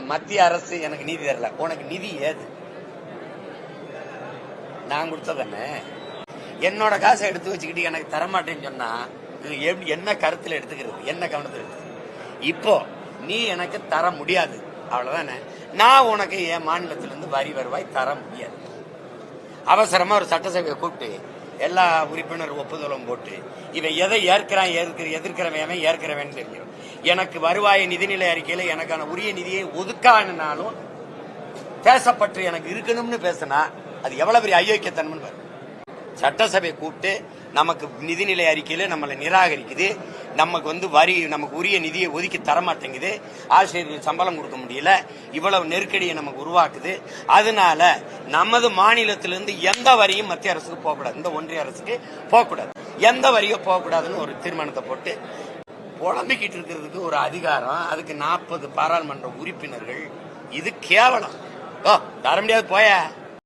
மத்திய அரசு எனக்கு நீதி தரல. உனக்கு நிதி ஏது? நான் கொடுத்ததானே என்னோட காசை எடுத்து வச்சுக்கிட்டு எனக்கு தரமாட்டேன்னு சொன்னா இது எப்படி என்ன கருத்துல எடுத்துக்கிறது? என்ன கவனத்தில் எடுத்து இப்போ நீ எனக்கு தர முடியாது. அவ்வளவுதானே? நான் உனக்கு என் மாநிலத்திலிருந்து வரி வருவாய் தர முடியாது. அவசரமா ஒரு சட்டசபையை கூப்பிட்டு எல்லா உறுப்பினர் ஒப்புதலும் போட்டு இவன் எதை ஏற்கிறான் ஏற்கிற எதிர்க்கிறவன் ஏற்கிறவன் தெரியும் எனக்கு வருவாய் நிதிநிலை அறிக்கையில எனக்கான உரிய நிதியை ஒதுக்கானாலும் பேசப்பட்டு எனக்கு இருக்கணும்னு பேசினா அது எவ்வளவு பெரிய அயோக்கியத்தன்மை பாரு. சட்டசபை கூப்பிட்டு நமக்கு நிதிநிலை அறிக்கையில நம்மளை நிராகரிக்குது. நமக்கு வந்து வரி நமக்கு உரிய நிதியை ஒதுக்கி தரமாட்டேங்குது. ஆசிரியர்கள் சம்பளம் கொடுக்க முடியல. இவ்வளவு நெருக்கடியை நமக்கு உருவாக்குது. அதனால நமது மாநிலத்திலிருந்து எந்த வரியும் மத்திய அரசுக்கு போகக்கூடாது. இந்த ஒன்றிய அரசுக்கு போகக்கூடாது. எந்த வரியும் போகக்கூடாதுன்னு ஒரு தீர்மானத்தை போட்டு புலம்பிக்கிட்டு இருக்கிறதுக்கு ஒரு அதிகாரம் அதுக்கு நாற்பது பாராளுமன்ற உறுப்பினர்கள். இது கேவலம். ஓ தர முடியாது போய.